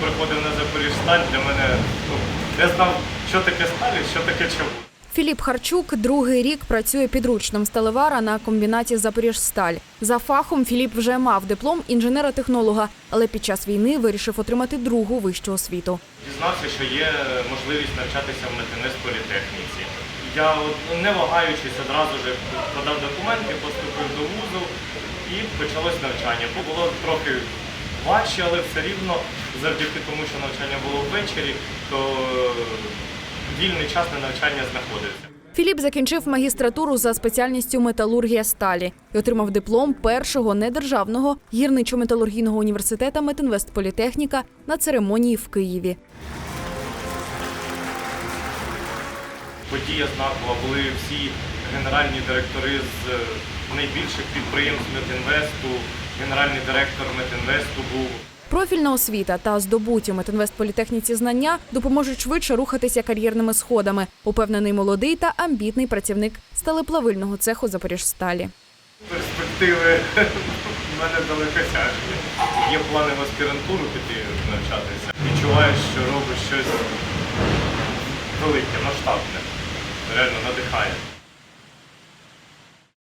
приходив на Запоріжсталь, для мене ну, я знав, що таке сталь і що таке чавун. Філіп Харчук другий рік працює підручним сталевара на комбінаті Запоріжсталь. За фахом Філіп вже мав диплом інженера-технолога, але під час війни вирішив отримати другу вищу освіту. Дізнався, що є можливість навчатися в Метинес політехніці. Я ну, не вагаючись одразу ж подав документи, поступив до вузу і почалось навчання. Було трохи важче, але все рівно, завдяки тому, що навчання було ввечері, то е, вільний час на навчання знаходиться. Філіп закінчив магістратуру за спеціальністю металургія сталі і отримав диплом першого недержавного гірничо-металургійного університету Метинвестполітехніка на церемонії в Києві. Подія знакова, були всі генеральні директори з е, найбільших підприємств Метінвесту, генеральний директор Метінвесту був. Профільна освіта та здобуті Метинвестполітехніці знання допоможуть швидше рухатися кар'єрними сходами, упевнений молодий та амбітний працівник сталеплавильного цеху Запоріжсталі. Перспективи в мене далекосяжні. Є плани в аспірантуру піти навчатися. Відчуваєш, що робиш щось велике, масштабне. Another not.